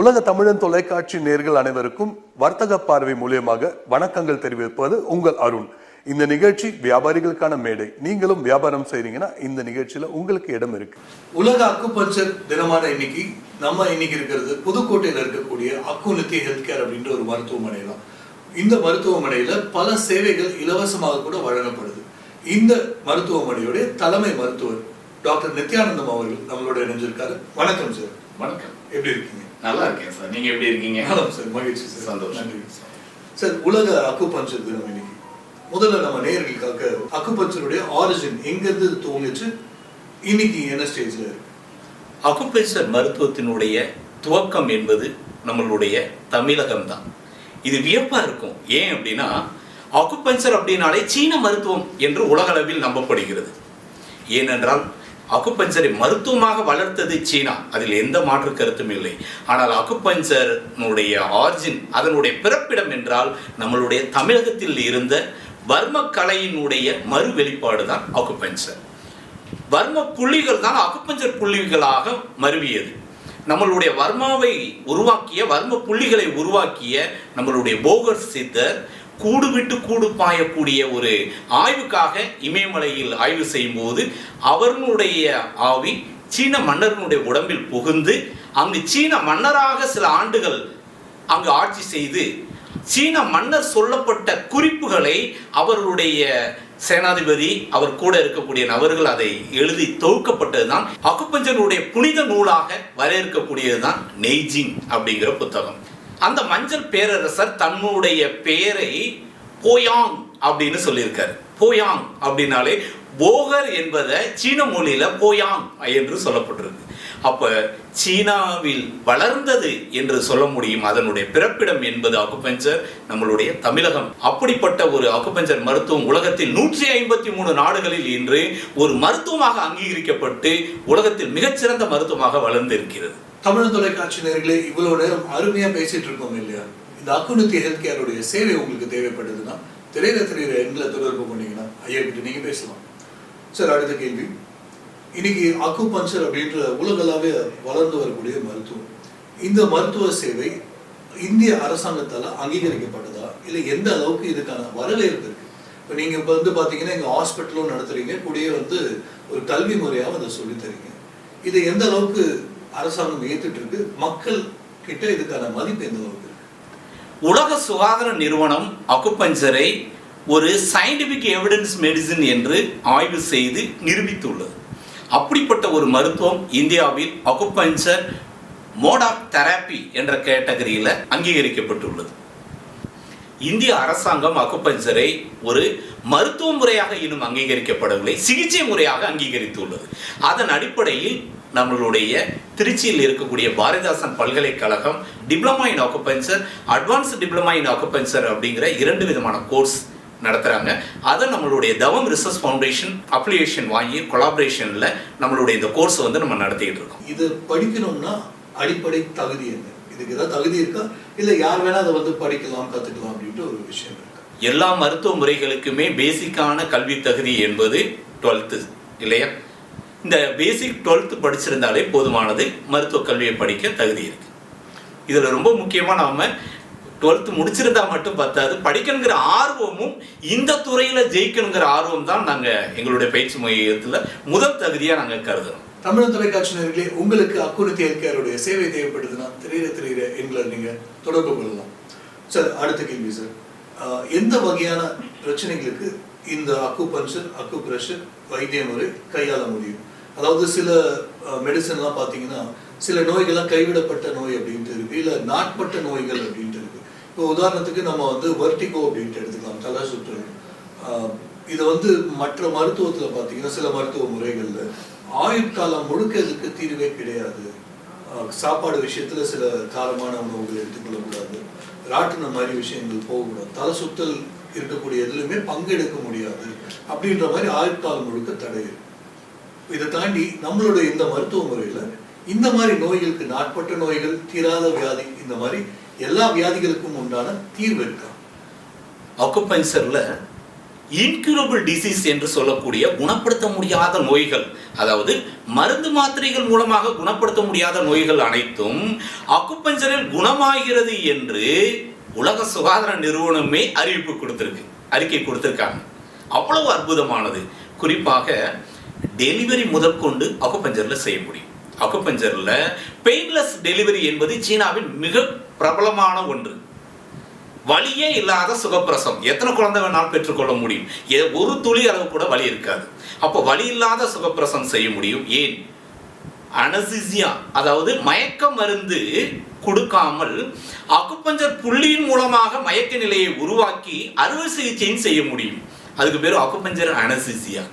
உலக தமிழன் தொலைக்காட்சி நேர்கள் அனைவருக்கும் வர்த்தக பார்வை மூலியமாக வணக்கங்கள் தெரிவிப்பது உங்கள் அருண். இந்த நிகழ்ச்சி வியாபாரிகளுக்கான மேடை. நீங்களும் வியாபாரம் செய்றீங்கன்னா இந்த நிகழ்ச்சியில உங்களுக்கு இடம் இருக்கு. உலக அக்குபஞ்சர் தினமான இன்னைக்கு நம்ம இன்னைக்கு இருக்கிறது புதுக்கோட்டையில இருக்கக்கூடிய அக்குநித்தி ஹெல்த் கேர் அப்படின்ற ஒரு மருத்துவமனை தான் இந்த மருத்துவமனையில பல சேவைகள் இலவசமாக கூட வழங்கப்படுது. இந்த மருத்துவமனையுடைய தலைமை மருத்துவர் டாக்டர் நித்யானந்தம் அவர்கள் நம்மளோட இணைஞ்சிருக்காரு. வணக்கம் சார் வணக்கம். எப்படி இருக்கீங்க? நல்லா இருக்கேன் சார் நீங்க எப்படி இருக்கீங்க? நலம் சார் மகிழ்ச்சி சார் சந்தோஷம். நன்றி சார் உலக அக்குபஞ்சர் தினம் இன்னைக்கு. முதல்ல நம்ம நேயர்களுக்காக அக்குபஞ்சருடைய ஆரிஜின் எங்க இருந்து துவங்குச்சு? இன்னைக்கு என்ன ஸ்டேஜ்ல இருக்கு? அக்குபஞ்சர் மருத்துவத்தினுடைய துவக்கம் என்பது நம்மளுடைய தமிழகம் தான் இது வியப்பா இருக்கும். ஏன் அப்படின்னா அக்குபஞ்சர் அப்படின்னாலே சீன மருத்துவம் என்று உலகளவில் நம்பப்படுகிறது. ஏனென்றால் அக்குபஞ்சரை மருத்துவமாக வளர்த்தது சீனா. அதில் எந்த மாற்று கருத்தும் இல்லை. ஆனால் அக்குபஞ்சர்னுடைய ஆர்ஜின் அதனுடைய பிறப்பிடம் என்றால் நம்மளுடைய தமிழகத்தில் இருந்த வர்ம கலையினுடைய மறு வெளிப்பாடு தான் அக்குபஞ்சர் வர்ம புள்ளிகள் தான் அக்குபஞ்சர் புள்ளிகளாக மருவியது. நம்மளுடைய வர்மாவை உருவாக்கிய வர்ம புள்ளிகளை உருவாக்கிய நம்மளுடைய போகர் சித்தர் கூடு விட்டு கூடு பாயக்கூடிய ஒரு ஆய்வுக்காக இமயமலையில் ஆய்வு செய்யும்போது அவர்களுடைய ஆவி சீன மன்னர்களுடைய உடம்பில் புகுந்து அங்கு சீன மன்னராக சில ஆண்டுகள் அங்கு ஆட்சி செய்து சீன மன்னர் சொல்லப்பட்ட குறிப்புகளை அவர்களுடைய சேனாதிபதி அவர் கூட இருக்கக்கூடிய நபர்கள் அதை எழுதி தொகுக்கப்பட்டதுதான். அக்குப்பஞ்சனுடைய புனித நூலாக வரையறுக்கக்கூடியதுதான் நெய்ஜிங் அப்படிங்கிற புத்தகம். அந்த மஞ்சள் பேரரசர் தன்னுடைய பெயரை போயாங் அப்படின்னு சொல்லியிருக்காரு. போயாங் அப்படின்னாலே போகர் என்பதை சீன மொழியில போயாங் என்று சொல்லப்பட்டிருக்கு. அப்ப சீனாவில் வளர்ந்தது என்று சொல்ல முடியும். அதனுடைய பிறப்பிடம் என்பது அக்குபஞ்சர் நம்மளுடைய தமிழகம். அப்படிப்பட்ட ஒரு அக்குபஞ்சர் மருத்துவம் உலகத்தில் நூற்றி ஐம்பத்தி மூணு நாடுகளில் இன்று ஒரு மருத்துவமாக அங்கீகரிக்கப்பட்டு உலகத்தில் மிகச்சிறந்த மருத்துவமாக வளர்ந்திருக்கிறது. தமிழ் தொலைக்காட்சி நேர்களே இவ்வளவு நேரம் அருமையா பேசிட்டு இருக்கோம் இல்லையா? இந்த அக்குநித்தி ஹெல்த் கேருடைய சேவை உங்களுக்கு தேவைப்படுதுன்னா திரையில தெரிகிற எண்களை தொடர்பு பண்ணீங்கன்னா ஐயா கிட்ட நீங்க பேசலாம். சார் அடுத்த கேள்வி. இன்னைக்கு அக்குபஞ்சர் அப்படின்ற உலகளாவே வளர்ந்து வரக்கூடிய மருத்துவம். இந்த மருத்துவ சேவை இந்திய அரசாங்கத்தால் அங்கீகரிக்கப்பட்டதா? இல்லை எந்த அளவுக்கு இதுக்கான வரவேற்பு இருக்கு? இப்போ நீங்கள் இப்போ வந்து பார்த்தீங்கன்னா எங்கள் ஹாஸ்பிட்டலும் நடத்துறீங்க. கூடயே வந்து ஒரு கல்வி முறையாகவும் அதை சொல்லித் தரீங்க இதை எந்த அளவுக்கு அரசாங்கம் ஏத்துட்டு இருக்கு. மக்கள் கிட்ட இதுக்கான மதிப்பு எந்த அளவுக்கு உலக சுகாதார நிறுவனம் அக்குபஞ்சரை ஒரு சயின்டிபிக் எவிடன்ஸ் மெடிசின் என்று ஆய்வு செய்து நிரூபித்துள்ளது. அப்படிப்பட்ட ஒரு மருத்துவம் இந்தியாவில் அக்குபஞ்சர் மோட் ஆஃப் தெரப்பி என்ற கேட்டகரியில் அங்கீகரிக்கப்பட்டுள்ளது. இந்திய அரசாங்கம் அக்குபஞ்சரை ஒரு மருத்துவ முறையாக இன்னும் அங்கீகரிக்கப்படவில்லை சிகிச்சை முறையாக அங்கீகரித்துள்ளது. அதன் அடிப்படையில் நம்மளுடைய திருச்சியில் இருக்கக்கூடிய பாரதிதாசன் பல்கலைக்கழகம் diploma in acupuncture advance diploma in acupuncture அப்படிங்கிற இரண்டு விதமான கோர்ஸ் நடத்துகிறாங்க அதை நம்மளுடைய தவம் ரிசர்ச் ஃபவுண்டேஷன் அப்ளிகேஷன் வாங்கி கொலாபரேஷனில் நம்மளுடைய இந்த கோர்ஸ் வந்து நம்ம நடத்திக்கிட்டு இருக்கோம். இது படிக்கணும்னா அடிப்படை தகுதி என்ன? இதுக்கு ஏதாவது தகுதி இருக்கா? இல்ல யார் வேணா அதை வந்து படிக்கலாம் கத்துக்கலாம் அப்படின்ட்டு ஒரு விஷயம் இருக்கு? எல்லா மருத்துவ முறைகளுக்குமே பேசிக்கான கல்வி தகுதி என்பது டுவெல்த்து இல்லையா? இந்த பேசிக் டுவெல்த்து படிச்சிருந்தாலே போதுமானது. மருத்துவ கல்வியை படிக்க தகுதி இருக்கு. இதில் ரொம்ப முக்கியமாக நாம் டுவெல்த்து முடிச்சிருந்தா மட்டும் பத்தாது படிக்கணுங்கிற ஆர்வமும் இந்த துறையில் ஜெயிக்கணுங்கிற ஆர்வம் தான் நாங்கள் எங்களுடைய பயிற்சி மையத்தில் முதல் தகுதியாக நாங்கள் கருதுறோம். தமிழ் தொலைக்காட்சியினர்களே உங்களுக்கு அக்குநித்தி ஹெல்த் சேவை தேவைப்படுதுன்னா தெரியுற தெரியுற எங்களை நீங்கள் தொடர்பு கொள்ளலாம். சார் அடுத்த கேள்வி சார். எந்த வகையான பிரச்சனைகளுக்கு இந்த அக்கு பஞ்சர் அக்கு பிரஷர் வைத்திய முறை கையாள முடியும்? அதாவது சில மெடிசன்லாம் பார்த்தீங்கன்னா சில நோய்கள்லாம் கைவிடப்பட்ட நோய் அப்படின்ட்டு இருக்குது இல்லை நாட்பட்ட நோய்கள் அப்படின்ட்டு இருக்குது இப்போ உதாரணத்துக்கு நம்ம வந்து வர்டிகோ அப்படின்ட்டு எடுத்துக்கலாம் தலை சுற்றல் இதை வந்து மற்ற மருத்துவத்தில் பார்த்தீங்கன்னா சில மருத்துவ முறைகளில் ஆயுட்காலம் முழுக்க இதுக்கு தீர்வே கிடையாது. சாப்பாடு விஷயத்தில் சில காரமான உணவுகள் எடுத்துக்கொள்ளக்கூடாது. ராட்டின மாதிரி விஷயங்கள் போகக்கூடாது. தலை சுத்தல் இருக்கக்கூடிய எதுலையுமே பங்கெடுக்க முடியாது. அப்படின்ற மாதிரி ஆயுட்காலம் முழுக்க தடை இருக்கு. இதை தாண்டி நம்மளுடைய இந்த மருத்துவ முறையில் இந்த மாதிரி நோய்களுக்கு நாட்பட்ட நோய்கள் தீராத வியாதி இந்த மாதிரி எல்லா வியாதிகளுக்கும் உண்டான தீர்வு இருக்கா? அக்குபஞ்சரில் இன்க்யூரபிள் டிசீஸ் என்று சொல்லக்கூடிய குணப்படுத்த முடியாத நோய்கள் அதாவது மருந்து மாத்திரைகள் மூலமாக குணப்படுத்த முடியாத நோய்கள் அனைத்தும் அக்குப்பஞ்சரில் குணமாகிறது என்று உலக சுகாதார நிறுவனமே அறிவிப்பு கொடுத்திருக்கு அறிக்கை கொடுத்திருக்காங்க. அவ்வளவு அற்புதமானது. குறிப்பாக டெலிவரி முதற்கொண்டு அக்குபஞ்சரில் செய்ய முடியும். அக்குபஞ்சரில் பெயின்லெஸ் டெலிவரி என்பது சீனாவின் மிக பிரபலமான ஒன்று. வலியே இல்லாத சுகப்பிரசவம். எத்தனை குழந்தை வேணாலும் பெற்றுக்கொள்ள முடியும். ஒரு துளி அளவு கூட வலி இருக்காது. அப்போ வலி இல்லாத சுகப்பிரசவம் செய்ய முடியும். ஏன்? அனசிசியா அதாவது மயக்க மருந்து கொடுக்காமல் அக்குப்பஞ்சர் புள்ளியின் மூலமாக மயக்க நிலையை உருவாக்கி அறுவை சிகிச்சையும் செய்ய முடியும். அதுக்கு பேர் அக்குப்பஞ்சர் அனசிசியா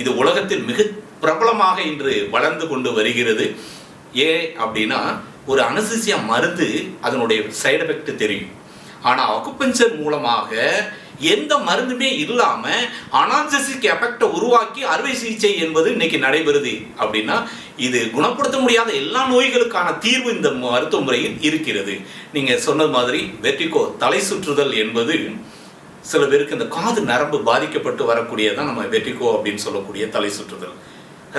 இது உலகத்தில் மிக பிரபலமாக இன்று வளர்ந்து கொண்டு வருகிறது. ஏன் அப்படின்னா ஒரு அனசிசியா மருந்து அதனுடைய சைடு எஃபெக்ட் தெரியும். ஆனால் அக்குப்பஞ்சர் மூலமாக எந்த மருந்துமே இல்லாம அனால்ஜசிக் எஃபெக்டை உருவாக்கி அறுவை சிகிச்சை என்பது இன்னைக்கு நடைபெறுது. அப்படின்னா இது குணப்படுத்த முடியாத எல்லா நோய்களுக்கான தீர்வு இந்த மருத்துவ முறையில் இருக்கிறது. நீங்க சொன்னது மாதிரி வெற்றிக்கோ தலை சுற்றுதல் என்பது சில பேருக்கு இந்த காது நரம்பு பாதிக்கப்பட்டு வரக்கூடியதான் நம்ம வெற்றிக்கோ அப்படின்னு சொல்லக்கூடிய தலை சுற்றுதல்.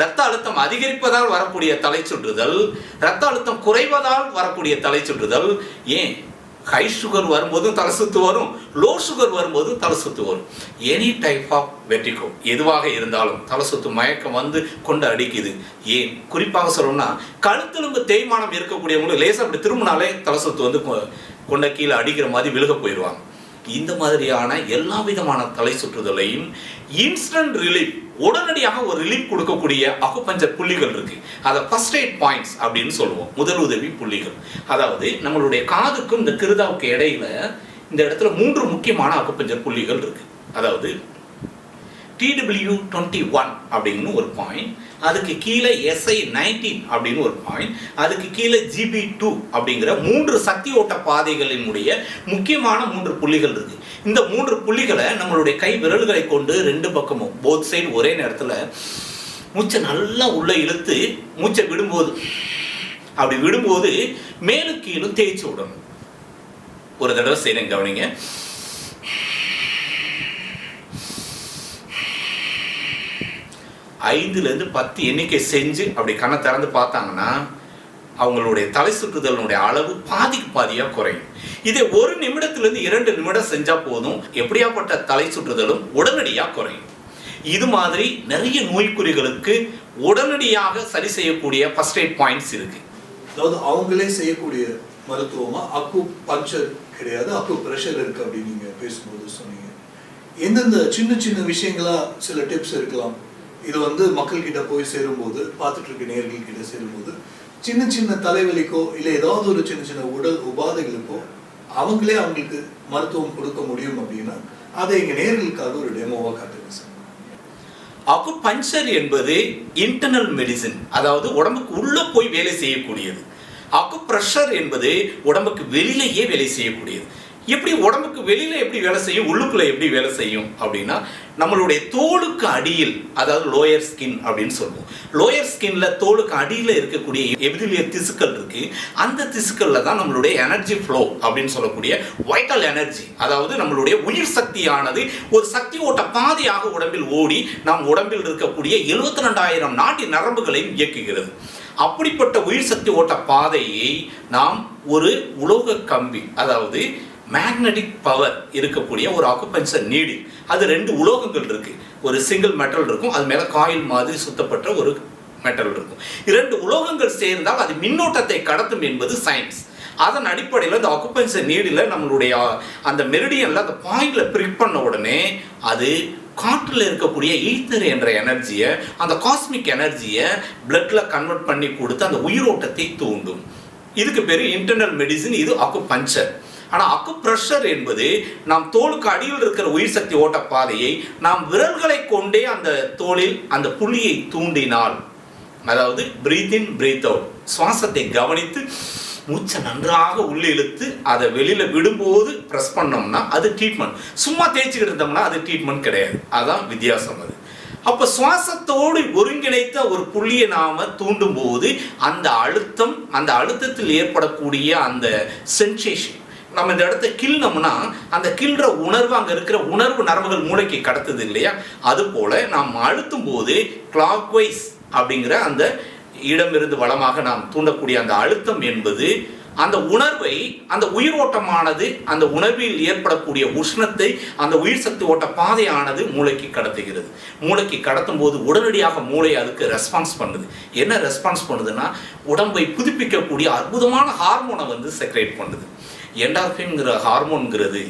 ரத்த அழுத்தம் அதிகரிப்பதால் வரக்கூடிய தலை சுற்றுதல் ரத்த அழுத்தம் குறைவதால் வரக்கூடிய தலை சுற்றுதல். ஏன்? ஹை சுகர் வரும்போதும் தலை சுத்து வரும் லோ சுகர் வரும்போதும் தலை சுத்து வரும். எனி டைப் ஆஃப் வெட்டிகோ எதுவாக இருந்தாலும் தலை சுத்து மயக்கம் வந்து கொண்டு அடிக்குது. ஏன்? குறிப்பாக சொல்லணும்னா கழுத்தெலும்பு தேய்மானம் இருக்கக்கூடியவங்களுக்கு லேசாக அப்படி திரும்பினாலே தலை சுத்து வந்து கொண்ட கீழே அடிக்கிற மாதிரி விழுக போயிடுவாங்க. இந்த மாதிரியான எல்லா விதமான தலை சுற்றுதலையும் இன்ஸ்டன்ட் ரிலீஃப் உடனடியாக ஒரு ரிலீஃப் கொடுக்கக்கூடிய அக்குபஞ்சர் புள்ளிகள் இருக்கு. அதை ஃபர்ஸ்ட் எய்ட் பாயிண்ட்ஸ் அப்படின்னு சொல்லுவோம். முதல் உதவி புள்ளிகள். அதாவது நம்மளுடைய காதுக்கும் இந்த கிருதாவுக்கு இடையில இந்த இடத்துல மூன்று முக்கியமான அக்குபஞ்சர் புள்ளிகள் இருக்கு. அதாவது டிடபிள்யூ டுவெண்ட்டி ஒன் அப்படின்னு ஒரு பாயிண்ட் அதுக்கு கீழே எஸ்ஐ நைன்டீன் அப்படின்னு ஒரு பாயிண்ட் அதுக்கு கீழே ஜிபி டூ அப்படிங்கிற மூன்று சக்தி ஓட்ட பாதைகளினுடைய முக்கியமான மூன்று புள்ளிகள் இருக்கு. இந்த மூன்று புள்ளிகளை நம்மளுடைய கை விரல்களை கொண்டு ரெண்டு பக்கமும் போத் சைடு ஒரே நேரத்தில் மூச்சை நல்லா உள்ளே இழுத்து மூச்சை விடும்போது அப்படி விடும்போது மேலும் கீழும் தேய்ச்சி விடணும். ஒரு தடவை செய்கிறேன் கவனிங்க. ஐந்துலேருந்து பத்து எண்ணிக்கை செஞ்சு அப்படி கண்ணை திறந்து பார்த்தாங்கன்னா அவங்களுடைய தலை சுற்றுதலினுடைய அளவு பாதிக்கு பாதியாக குறையும். இதே ஒரு நிமிடத்திலிருந்து இரண்டு நிமிடம் செஞ்சால் போதும். எப்படியாப்பட்ட தலை சுற்றுதலும் உடனடியாக குறையும். இது மாதிரி நிறைய நோய்க்குறிகளுக்கு உடனடியாக சரி செய்யக்கூடிய ஃபர்ஸ்ட் எய்ட் பாயிண்ட்ஸ் இருக்கு. அதாவது அவங்களே செய்யக்கூடிய மருத்துவமா அக்கு பஞ்சர் கிடையாது அக்கு ப்ரெஷர் இருக்கு அப்படின்னு நீங்க பேசும்போது சொன்னீங்க. எந்தெந்த சின்ன சின்ன விஷயங்களா சில டிப்ஸ் இருக்கலாம். இது வந்து மக்கள் கிட்ட போய் சேரும்போது பார்த்துட்டு இருக்க நேர்கள்கிட்ட சேரும்போது சின்ன சின்ன தலைவலிக்கோ இல்லை ஏதாவது ஒரு சின்ன சின்ன உடல் உபாதைகளுக்கோ அவங்களே அவங்களுக்கு மருத்துவம் கொடுக்க முடியும் அப்படின்னா அதை எங்கள் நேர்களுக்காக ஒரு டெமோவா காட்டுங்க சார். அக்குபஞ்சர் என்பது இன்டர்னல் மெடிசின் அதாவது உடம்புக்கு உள்ளே போய் வேலை செய்யக்கூடியது. அக்குப்ரெஷர் என்பது உடம்புக்கு வெளியிலேயே வேலை செய்யக்கூடியது. எப்படி உடம்புக்கு வெளியில் எப்படி வேலை செய்யும் உள்ளுக்குள்ளே எப்படி வேலை செய்யும் அப்படின்னா நம்மளுடைய தோலுக்கு அடியில் அதாவது லோயர் ஸ்கின் அப்படின்னு சொல்லுவோம். லோயர் ஸ்கின்ல தோலுக்கு அடியில் இருக்கக்கூடிய எபிதிலிய திசுக்கள் இருக்கு. அந்த திசுக்களில் தான் நம்மளுடைய எனர்ஜி ஃப்ளோ அப்படின்னு சொல்லக்கூடிய வைட்டல் எனர்ஜி அதாவது நம்மளுடைய உயிர் சக்தியானது ஒரு சக்தி ஓட்ட பாதையாக உடம்பில் ஓடி நம் உடம்பில் இருக்கக்கூடிய எழுபத்தி ரெண்டாயிரம் நாடி நரம்புகளையும் இயக்குகிறது. அப்படிப்பட்ட உயிர் சக்தி ஓட்ட பாதையை நாம் ஒரு உலோக கம்பி அதாவது மேக்னெட்டிக் பவர் இருக்கக்கூடிய ஒரு அக்குபஞ்சர் நீடு. அது ரெண்டு உலோகங்கள் இருக்கு. ஒரு சிங்கிள் மெட்டல் இருக்கும் அது மேலே காயில் மாதிரி சுத்தப்பட்ட ஒரு மெட்டல் இருக்கும். இரண்டு உலோகங்கள் சேர்ந்தால் அது மின்னோட்டத்தை கடத்தும் என்பது சயின்ஸ் அதன் அடிப்படையில் அந்த அக்குபஞ்சர் நீடில் நம்மளுடைய அந்த மெரிடியனில் அந்த பாயிண்டில் பிரிக் பண்ண உடனே அது காற்றில் இருக்கக்கூடிய ஈத்தர் என்ற எனர்ஜியை அந்த காஸ்மிக் எனர்ஜியை பிளட்டில் கன்வெர்ட் பண்ணி கொடுத்து அந்த உயிரோட்டத்தை தூண்டும். இதுக்கு பேர் இன்டர்னல் மெடிசின் இது அக்குபஞ்சர் ஆனால் அக்கு பிரஷர் என்பது நாம் தோலுக்கு அடியில் இருக்கிற உயிர் சக்தி ஓட்ட பாதையை நாம் விரல்களை கொண்டே அந்த தோளில் அந்த புள்ளியை தூண்டினால் அதாவது பிரீத் இன் பிரீத் அவுட் சுவாசத்தை கவனித்து மூச்சை நன்றாக உள்ளே இழுத்து அதை வெளியில் விடும்போது ப்ரெஸ் பண்ணோம்னா அது ட்ரீட்மெண்ட் சும்மா தேய்ச்சிக்கிட்டு இருந்தோம்னா அது ட்ரீட்மெண்ட் கிடையாது. அதான் வித்தியாசம் அது. அப்போ சுவாசத்தோடு ஒருங்கிணைத்த ஒரு புள்ளியை நாம் தூண்டும் போது அந்த அழுத்தம் அந்த அழுத்தத்தில் ஏற்படக்கூடிய அந்த சென்சேஷன் நம்ம இந்த இடத்த கிள்னோம்னா அந்த கிள்ற உணர்வு அங்கே இருக்கிற உணர்வு நரம்புகள் மூளைக்கு கடத்துது இல்லையா? அது போல நாம் அழுத்தும் போது கிளாக் வைஸ் அப்படிங்கிற அந்த இடமிருந்து வளமாக நாம் தூண்டக்கூடிய அந்த அழுத்தம் என்பது அந்த உணர்வை அந்த உயிர் ஓட்டமானது அந்த உணர்வில் ஏற்படக்கூடிய உஷ்ணத்தை அந்த உயிர் சக்தி ஓட்ட பாதையானது மூளைக்கு கடத்துகிறது. மூளைக்கு கடத்தும் போது உடனடியாக மூளை அதுக்கு ரெஸ்பான்ஸ் பண்ணுது. என்ன ரெஸ்பான்ஸ் பண்ணுதுன்னா உடம்பை புதுப்பிக்கக்கூடிய அற்புதமான ஹார்மோனை வந்து செக்ரேட் பண்ணுது. என்டார்பின்ங்கிற ஹார்மோன்கிறது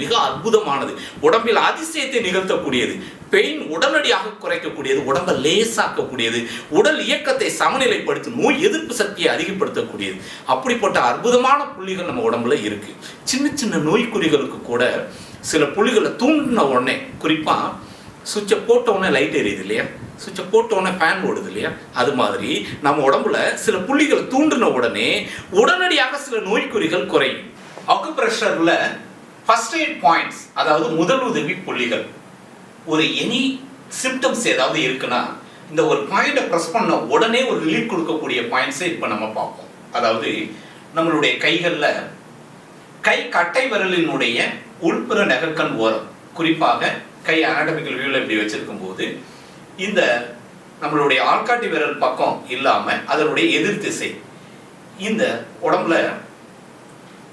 மிக அற்புதமானது. உடம்பில் அதிசயத்தை நிகழ்த்தக்கூடியது. பெயின் உடனடியாக குறைக்கக்கூடியது உடம்பை லேசாக்கக்கூடியது உடல் இயக்கத்தை சமநிலைப்படுத்தும் நோய் எதிர்ப்பு சக்தியை அதிகப்படுத்தக்கூடியது. அப்படிப்பட்ட அற்புதமான புள்ளிகள் நம்ம உடம்புல இருக்கு. சின்ன சின்ன நோய்க்குறிகளுக்கு கூட சில புள்ளிகளை தூண்டின உடனே குறிப்பாக சுவிட்சை போட்ட உடனே லைட் எரியுது இல்லையா? சுவிட்சை போட்ட உடனே ஃபேன் ஓடுது இல்லையா? அது மாதிரி நம்ம உடம்புல சில புள்ளிகளை தூண்டின உடனே உடனடியாக சில நோய்க்குறிகள் குறையும். அக்குப்ரெஷரில் ஃபர்ஸ்ட் எய்ட் பாயிண்ட்ஸ் அதாவது முதல் உதவி புள்ளிகள். ஒரு எனி சிம்டம்ஸ் ஏதாவது இருக்குன்னா இந்த ஒரு பாயிண்டை ப்ரெஸ் பண்ண உடனே ஒரு ரிலீஃப் கொடுக்கக்கூடிய பாயிண்ட்ஸை இப்போ நம்ம பார்ப்போம். அதாவது நம்மளுடைய கைகளில் கை கட்டை விரலினுடைய உள்புற நகர்கண் ஓரம் குறிப்பாக கை அனாட்டமிக்கல் வியூவில் இப்படி வச்சிருக்கும் போது இந்த நம்மளுடைய ஆள்காட்டி விரல் பக்கம் இல்லாமல் அதனுடைய எதிர் திசை இந்த உடம்புல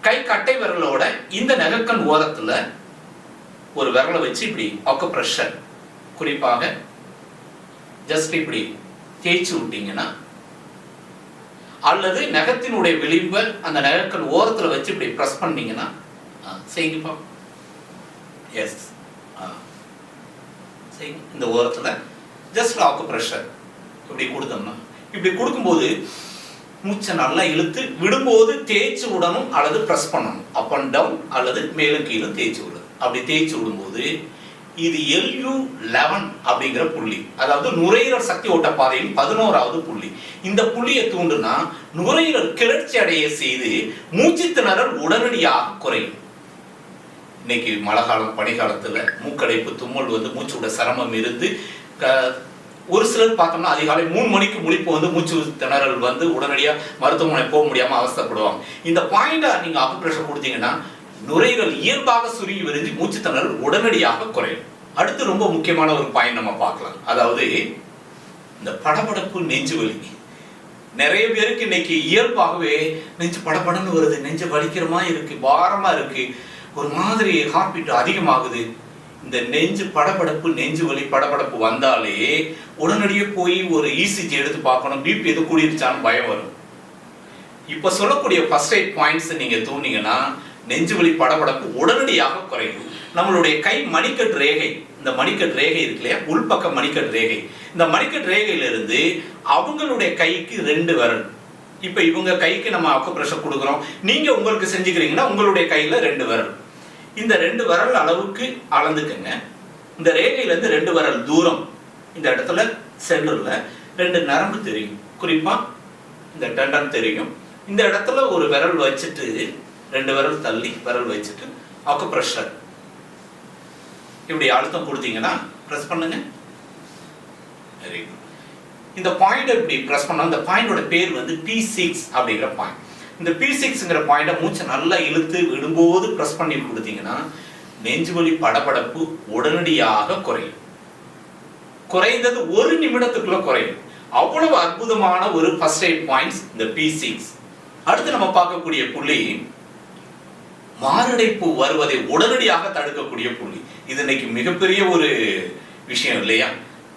கை கட்டை விரலோட இந்த நகக்கண் ஓரத்துல ஒரு விரலை வச்சு இப்படி அக்குப்ரெஷர் குறிப்பாக ஜஸ்ட் இப்படி தேய்ச்சி விட்டீங்கன்னா அல்லது நகத்தினுடைய விளிம்பை அந்த நகக்கண் ஓரத்துல வச்சு இப்படி ப்ரெஸ் பண்ணீங்கன்னா ஆ, செய்யுங்கப்பா. எஸ் செய்யுங்க. இந்த ஓரத்துல ஜஸ்ட் ஆக்கு ப்ரெஷர் இப்படி கொடுத்தோம்னா இப்படி கொடுக்கும்போது மூச்சை நல்லா இழுத்து விடும்போது தேய்ச்சி விடணும் அல்லது ப்ரெஸ் பண்ணணும். அப் அண்ட் டவுன் அல்லது மேலும் கீழே தேய்ச்சி விடணும். அப்படி தேய்ச்சி விடும்போது இது எல்யூ லெவன் அப்படிங்கிற புள்ளி. அதாவது நுரையீரல் சக்தி ஓட்ட பாதையில் பதினோராவது புள்ளி. இந்த புள்ளியை தூண்டுனா நுரையீரல் கிளர்ச்சி அடைய செய்து மூச்சு திணறல் உடனடியாக குறையும். இன்னைக்கு மழை காலம் பனிக்காலத்துல மூக்கடைப்பு தும்மல் வந்து மூச்சு விட சிரமம் இருந்து ஒரு சிலர் பார்த்தோம்னா அதிகாலை மூணு மணிக்கு முழிப்பு வந்து மூச்சு திணறல் வந்து உடனடியா மருத்துவமனை போக முடியாம அவஸ்தைப்படுவாங்க. இந்த பாயிண்டா நீங்க ப்ரெஷர் கொடுத்தீங்கன்னா நுரைகள் இயல்பாக சுருங்கி விரிஞ்சு மூச்சு திணறல் உடனடியாக குறையும். அடுத்து ரொம்ப முக்கியமான ஒரு பாயிண்ட் நம்ம பார்க்கலாம். அதாவது இந்த படபடப்பு நெஞ்சு வலி. நிறைய பேருக்கு இன்னைக்கு இயல்பாகவே நெஞ்சு படபடன்னு வருது நெஞ்சு வலிக்கிற மாதிரி இருக்கு பாரமா இருக்கு ஒரு மாதிரி ஹார்ட் பீட் அதிகமாகுது. இந்த நெஞ்சு படபடப்பு நெஞ்சு வலி படபடப்பு வந்தாலே உடனடியே போய் ஒரு இசிஜி எடுத்து பார்க்கணும். பிபி எது கூடிருச்சான்னு பயம் வரும். இப்போ சொல்லக்கூடிய ஃபர்ஸ்ட் எய்ட் பாயிண்ட்ஸ் நீங்க தூண்டிங்கன்னா நெஞ்சு வலி படபடப்பு உடனடியாக குறையும். நம்மளுடைய கை மணிக்கட் ரேகை இந்த மணிக்கட் ரேகை இருக்கு இல்லையா? உள்பக்க மணிக்கட் ரேகை. இந்த மணிக்கட் ரேகையிலிருந்து அவங்களுடைய கைக்கு ரெண்டு விரல். இப்போ இவங்க கைக்கு நம்ம அக்குப்ரெஷர் கொடுக்குறோம். நீங்க உங்களுக்கு செஞ்சுக்கிறீங்கன்னா உங்களுடைய கையில ரெண்டு விரல். இந்த ரெண்டு விரல் அளவுக்கு அளந்துக்கங்க. இந்த ரேகையிலேருந்து ரெண்டு விரல் தூரம். இந்த இடத்துல சென்டர்ல ரெண்டு நரம்பு தெரியும். குறிப்பா இந்த டண்டன் தெரியும். இந்த இடத்துல ஒரு விரல் வச்சுட்டு ரெண்டு விரல் தள்ளி விரல் வச்சுட்டு அக்குப்ரெஷர் இப்படி அழுத்தம் கொடுத்தீங்கன்னா ப்ரெஸ் பண்ணுங்க. வெரி குட் இந்த பாயிண்ட் இப்படி ப்ரெஸ் பண்ணா இந்த பாயிண்டோட பேர் வந்து பி சிக்ஸ் அப்படிங்கிற பாயிண்ட் இந்த பி சிக்ஸ்ங்கிற பாயிண்டை மூச்சை நல்லா இழுத்து விடும்போது ப்ரெஸ் பண்ணி கொடுத்தீங்கன்னா நெஞ்சுவலி படபடப்பு உடனடியாக குறையும். குறைந்தது ஒரு நிமிடத்துக்குள்ள குறையும். அவ்வளவு அற்புதமான ஒரு ஃபர்ஸ்ட் எய்ட் பாயிண்ட்ஸ் இந்த பி சிக்ஸ் அடுத்து நம்ம பார்க்கக்கூடிய புள்ளி மாரடைப்பு வருவதை உடனடியாக தடுக்கக்கூடிய புள்ளி. இது இன்னைக்கு மிகப்பெரிய ஒரு விஷயம் இல்லையா?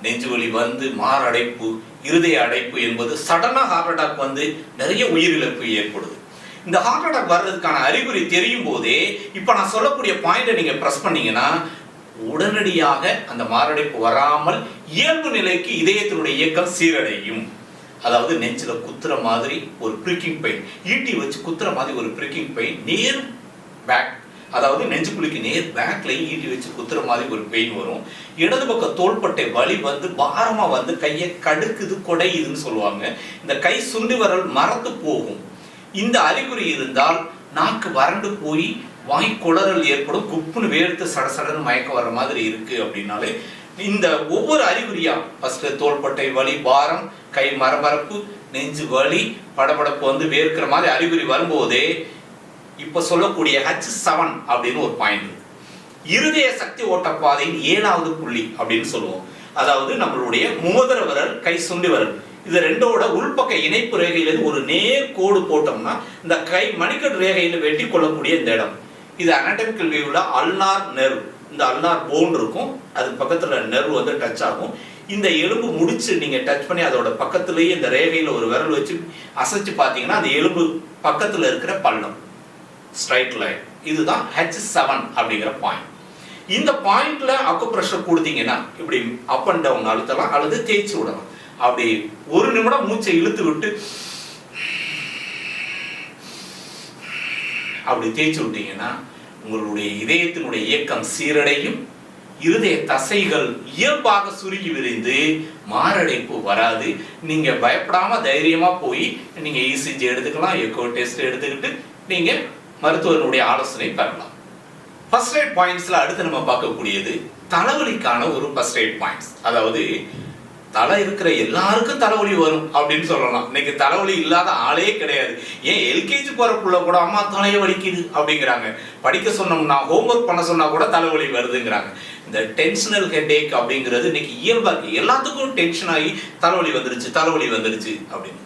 நெஞ்சுவலி வந்து மாரடைப்பு இருதய அடைப்பு என்பது சடனாக ஹார்ட் அட்டாக் வந்து நிறைய உயிரிழப்பு ஏற்படுது. இந்த ஹார்ட் அட்டாக் வர்றதுக்கான அறிகுறி தெரியும் போதே இப்போ நான் சொல்லக்கூடிய பாயிண்டை நீங்கள் ப்ரெஸ் பண்ணீங்கன்னா உடனடியாக அந்த மாரடைப்பு வராமல் இயல்பு நிலைக்கு இதயத்தினுடைய இயக்கம் சீரடையும். அதாவது நெஞ்சில குத்துற மாதிரி ஒரு பிரிக்கிங் பெயின் ஈட்டி வச்சு குத்துற மாதிரி ஒரு பிரிக்கிங் பெயின் நேர் பேக் அதாவது நெஞ்சுக்குழிக்கு நேர் பேக்ல ஈட்டி வச்சு குத்துற மாதிரி ஒரு பெயின் வரும். இடது பக்க தோள்பட்டை வலி வந்து பாரமா வந்து கையை கடுக்குது கொடையுதுன்னு சொல்லுவாங்க. இந்த கை சுண்டி வரல் மறந்து போகும். இந்த அறிகுறி இருந்தால் நாக்கு வறண்டு போய் வாய் குளறல் ஏற்படும் குப்புன்னு வேர்த்து சடசடன்னு மயக்கம் வர மாதிரி இருக்கு அப்படின்னாலே இந்த ஒவ்வொரு அறிகுறியா? ஃபர்ஸ்ட் தோள்பட்டை வலி பாரம் கை மரமரப்பு நெஞ்சு வலி படபடப்பு வந்து வேர்க்கிற மாதிரி அறிகுறி வரும்போதே இப்போ சொல்லக்கூடிய ஹச் செவன் அப்படின்னு ஒரு பாயிண்ட் இருதய சக்தி ஓட்ட பாதையின் ஏழாவது புள்ளி அப்படின்னு சொல்லுவோம். அதாவது நம்மளுடைய மோதிர விரல் கை சுண்டி விரல். இது ரெண்டோட உள்பக்க இணைப்பு ரேகையிலிருந்து ஒரு நேர் கோடு போட்டோம்னா இந்த கை மணிக்கட்டு ரேகையில வெட்டி கொள்ளக்கூடிய இந்த இடம். இது அனாட்டமிக்கல் வியூவில் அல்னார் நெர்வ். இந்த அல்னார் போன் இருக்கும். அது பக்கத்தில் நெர்வ் வந்து டச் ஆகும். இந்த எலும்பு முடிச்சு நீங்கள் டச் பண்ணி அதோட பக்கத்துலேயே இந்த ரேவையில் ஒரு விரல் வச்சு அசைச்சு பார்த்தீங்கன்னா அந்த எலும்பு பக்கத்தில் இருக்கிற பள்ளம். ஸ்ட்ரைட் லைன் இதுதான் ஹெச் செவன் அப்படிங்கிற பாயிண்ட் இந்த பாயிண்ட்ல அக்கு ப்ரெஷர் கொடுத்தீங்கன்னா இப்படி அப் அண்ட் டவுன் அழுத்தலாம் அல்லது தேய்ச்சி விடலாம். அப்படி ஒரு நிமிடம் மூச்சை இழுத்து விட்டு அப்படி தேய்ச்சி விட்டீங்கன்னா உங்களுடைய இதயத்தினுடைய இயக்கம் சீரடையும் இருதய தசைகள் இயல்பாக சுருகி விரிந்து மாரடைப்பு வராது. நீங்க பயப்படாம தைரியமா போய் நீங்க இசிஜி எடுத்துக்கலாம் எக்கோ டெஸ்ட் எடுத்துக்கிட்டு நீங்க மருத்துவனுடைய ஆலோசனை பெறலாம். ஃபர்ஸ்ட் எய்ட் பாயிண்ட்ஸ்ல அடுத்து நம்ம பார்க்கக்கூடியது தலைவலிக்கான ஒரு ஃபர்ஸ்ட் எய்ட் பாயிண்ட்ஸ் அதாவது தலை இருக்கிற எல்லாருக்கும் தலைவலி வரும் அப்படின்னு சொல்லலாம். இன்னைக்கு தலைவலி இல்லாத ஆளே கிடையாது. ஏன் எல்கேஜி போற புள்ள கூட அம்மா தலையை வலிக்குது அப்படிங்கிறாங்க. படிக்க சொன்னோம்னா ஹோம்ஒர்க் பண்ண சொன்னா கூட தலைவலி வருதுங்கிறாங்க. இந்த டென்ஷனல் ஹெட்டேக் அப்படிங்கிறது இன்னைக்கு இயல்பாக எல்லாத்துக்கும் டென்ஷன் ஆகி தலைவலி வந்துருச்சு தலைவலி வந்துருச்சு அப்படின்னு.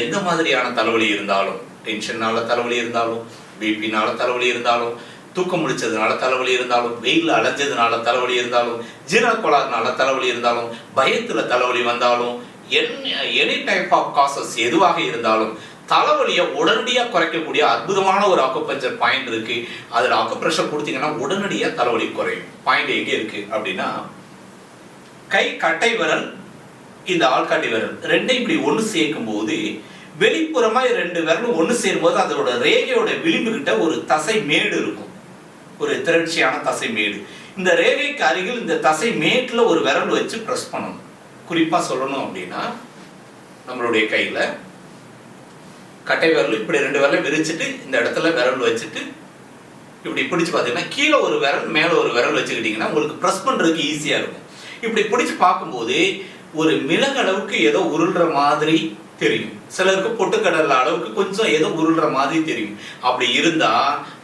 எந்த மாதிரியான தலைவலி இருந்தாலும் டென்ஷனால தலைவலி இருந்தாலும் பிபினால தலைவலி இருந்தாலும் தூக்கம் முடிச்சதுனால தலைவலி இருந்தாலும் வெயிலில் அலைஞ்சதுனால தலைவலி இருந்தாலும் ஜீரண கோளாறுனால தலைவலி இருந்தாலும் பயத்துல தலைவலி வந்தாலும் எனி டைப் ஆஃப் காசஸ் எதுவாக இருந்தாலும் தலைவலியை உடனடியாக குறைக்கக்கூடிய அற்புதமான ஒரு அக்குபஞ்சர் பாயிண்ட் இருக்கு. அதில் அக்குப்ரெஷர் கொடுத்தீங்கன்னா உடனடியாக தலைவலி குறையும். பாயிண்ட் எங்கே இருக்கு அப்படின்னா கை கட்டை விரல் இந்த ஆள்காட்டி விரல் ரெண்டையும் இப்படி ஒன்று சேர்க்கும் போது வெளிப்புறமா ரெண்டு விரலும் ஒன்று சேரும்போது அதோட ரேகையோட விளிம்பு கிட்ட ஒரு தசை மேடு இருக்கும். ஒரு திரட்சியான தசை மேடு. இந்த ரேகைக்கு அருகில் இந்த தசை மேட்டில் ஒரு விரல் வச்சு ப்ரெஸ் பண்ணணும். குறிப்பாக சொல்லணும் அப்படின்னா நம்மளுடைய கையில் கட்டை விரல் இப்படி ரெண்டு விரலை விரிச்சிட்டு இந்த இடத்துல விரல் வச்சுட்டு இப்படி பிடிச்சு பார்த்தீங்கன்னா கீழே ஒரு விரல் மேலே ஒரு விரல் வச்சுக்கிட்டீங்கன்னா உங்களுக்கு ப்ரெஸ் பண்ணுறதுக்கு ஈஸியாக இருக்கும். இப்படி பிடிச்சு பார்க்கும்போது ஒரு மிளகு அளவுக்கு ஏதோ உருள்ற மாதிரி தெரியும். சிலருக்கு பொட்டுக்கடல அளவுக்கு கொஞ்சம் ஏதோ உருள்ற மாதிரி தெரியும். அப்படி இருந்தா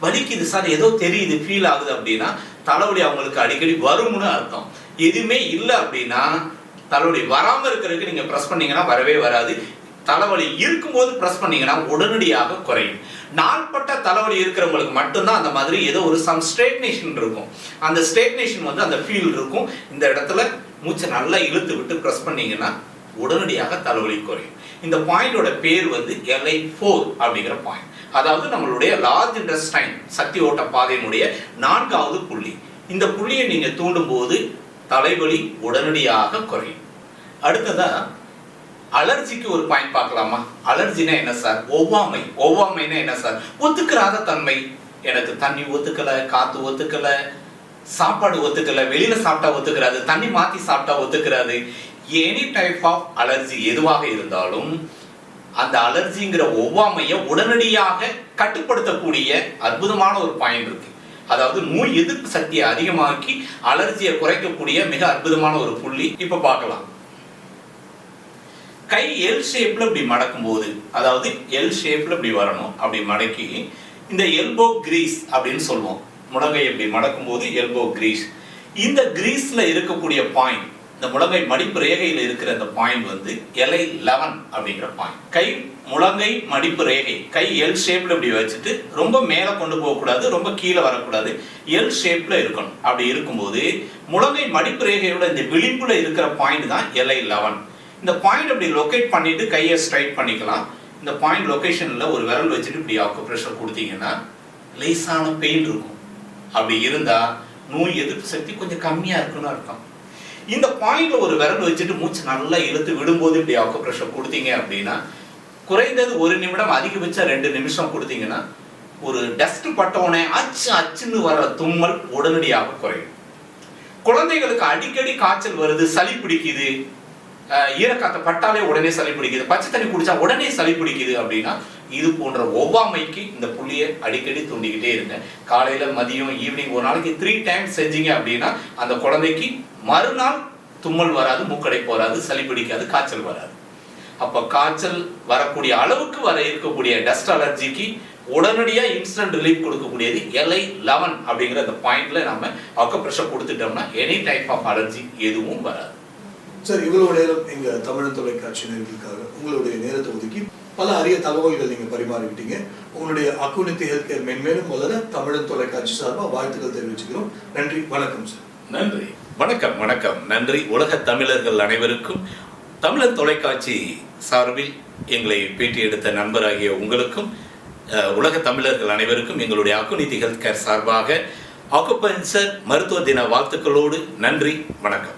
வலிக்குது சார் ஏதோ தெரியுது ஃபீல் ஆகுது அப்படின்னா தலைவலி அவங்களுக்கு அடிக்கடி வரும்னு அர்த்தம். எதுவுமே இல்லை அப்படின்னா தலைவலி வராம இருக்கிறதுக்கு நீங்க ப்ரெஸ் பண்ணீங்கன்னா வரவே வராது. தலைவலி இருக்கும்போது ப்ரெஸ் பண்ணீங்கன்னா உடனடியாக குறையும். நாள்பட்ட தலைவலி இருக்கிறவங்களுக்கு மட்டும்தான் அந்த மாதிரி ஏதோ ஒரு சம் ஸ்ட்ரேட்னேஷன் இருக்கும். அந்த ஸ்ட்ரேட்னேஷன் வந்து அந்த ஃபீல் இருக்கும். இந்த இடத்துல மூச்சை நல்லா இழுத்து விட்டு ப்ரெஸ் பண்ணீங்கன்னா உடனடியாக தலைவலி குறையும். இந்த பாயிண்டோட பேர் வந்து எல்ஐ ஃபோர் அப்படிங்கிற பாயிண்ட் அதாவது நம்மளுடைய லார்ஜ் இன்டஸ்டைன் சக்தி ஓட்ட பாதையினுடைய நான்காவது புள்ளி. இந்த புள்ளியை நீங்கள் தூண்டும் போது தலைவலி உடனடியாக குறையும். அடுத்ததா அலர்ஜிக்கு ஒரு பாயிண்ட் பார்க்கலாமா? அலர்ஜினா என்ன சார் ஒவ்வாமை. ஒவ்வாமைனா என்ன சார் ஒத்துக்கிறாத தன்மை. எனக்கு தண்ணி ஒத்துக்கலை காற்று ஒத்துக்கலை சாப்பாடு ஒத்துக்கல வெளியில சாப்பிட்டா ஒத்துக்கிறாது தண்ணி மாத்தி சாப்பிட்டா ஒத்துக்கிறாது. எனி டைப் ஆஃப் அலர்ஜி எதுவாக இருந்தாலும் அந்த அலர்ஜிங்கிற ஒவ்வாமையை உடனடியாக கட்டுப்படுத்தக்கூடிய அற்புதமான ஒரு பாயிண்ட் இருக்கு. அதாவது நோய் எதிர்ப்பு சக்தியை அதிகமாக்கி அலர்ஜியை குறைக்கக்கூடிய மிக அற்புதமான ஒரு புள்ளி இப்ப பார்க்கலாம். கை எல் ஷேப்ல இப்படி மடக்கும் போது அதாவது எல் ஷேப்ல இப்படி வரணும் அப்படி மடக்கி இந்த எல்போ கிரீஸ் அப்படின்னு சொல்லுவோம். முழங்கை இப்படி மடக்கும் போது எல்போ கிரீஸ் இந்த கிரீஸ்ல இருக்கக்கூடிய பாயிண்ட் இந்த முழங்கை மடிப்பு ரேகையில் இருக்கிற அந்த பாயிண்ட் வந்து எலை லெவன் அப்படிங்கிற பாயிண்ட் கை முழங்கை மடிப்பு ரேகை. கை எல் ஷேப்ல இப்படி வச்சுட்டு ரொம்ப மேலே கொண்டு போகக்கூடாது ரொம்ப கீழே வரக்கூடாது. எல் ஷேப்ல இருக்கணும். அப்படி இருக்கும்போது முழங்கை மடிப்பு ரேகையோட இந்த விளிம்புல இருக்கிற பாயிண்ட் தான் எலை லெவன் இந்த பாயிண்ட் அப்படி லொக்கேட் பண்ணிட்டு கையை ஸ்ட்ரைட் பண்ணிக்கலாம். இந்த பாயிண்ட் லொகேஷன்ல ஒரு விரல் வச்சுட்டு இப்படி ஆக்கு ப்ரெஷர் கொடுத்தீங்கன்னா லேசான பெயின் இருக்கும். அப்படி இருந்தா நோய் எதிர்ப்பு சக்தி கொஞ்சம் கம்மியா இருக்குன்னு அர்த்தம். இந்த பாயிண்ட்ல ஒரு விரல் வச்சுட்டு மூச்சு நல்லா இழுத்து விடும்போது இப்படி ஆக்கு கொடுத்தீங்க அப்படின்னா குறைந்தது ஒரு நிமிடம் அதிகபட்சம் ரெண்டு நிமிஷம் கொடுத்தீங்கன்னா ஒரு டஸ்ட் பட்டவுடனே அச்சு அச்சுன்னு வர்ற தும்மல் உடனடியாக குறையும். குழந்தைகளுக்கு அடிக்கடி காய்ச்சல் வருது சளி பிடிக்குது ஈரக்காத்த பட்டாலே உடனே சளி பிடிக்குது பச்சை தண்ணி குடிச்சா உடனே சளி பிடிக்குது அப்படின்னா இது போன்ற ஒவ்வாமைக்கு இந்த புள்ளியை அடிக்கடி தூண்டிக்கிட்டே இருங்க காலையில மதியம் ஈவினிங் ஒரு நாளைக்கு த்ரீ டைம்ஸ் செஞ்சீங்க அப்படின்னா அந்த குழந்தைக்கு மறுநாள் தும்மல் வராது மூக்கடைப்பு வராது சளி பிடிக்காது காய்ச்சல் வராது. அப்போ காய்ச்சல் வரக்கூடிய அளவுக்கு வர இருக்கக்கூடிய டஸ்ட் அலர்ஜிக்கு உடனடியாக இன்ஸ்டன்ட் ரிலீஃப் கொடுக்கக்கூடியது எலை லெவன் அப்படிங்கிற அந்த பாயிண்ட்ல நம்ம அக்கப்ரெஷர் கொடுத்துட்டோம்னா எனி டைப் ஆஃப் அலர்ஜி எதுவும் வராது. சார் இவ்வளவு நேரம் எங்க தமிழ் தொலைக்காட்சி நேர்களுக்காக உங்களுடைய நேரத்தை ஒதுக்கி பல அரிய தகவல்கள் நீங்கள் பரிமாறிக்கிட்டீங்க. உங்களுடைய அக்குனித்தி ஹெல்த் கேர் மென்மேலும் முதல்ல தமிழன் தொலைக்காட்சி சார்பாக வாழ்த்துக்கள் தெரிவிச்சுக்கிறோம். நன்றி வணக்கம் சார். நன்றி. வணக்கம் வணக்கம். நன்றி. உலக தமிழர்கள் அனைவருக்கும். தமிழர் தொலைக்காட்சி சார்பில் எங்களை பேட்டி எடுத்த நண்பராகிய உங்களுக்கும் உலக தமிழர்கள் அனைவருக்கும் எங்களுடைய அக்குனிதி ஹெல்த் கேர் சார்பாக ஆக்குபன்சர் மருத்துவ தின வாழ்த்துக்களோடு நன்றி வணக்கம்.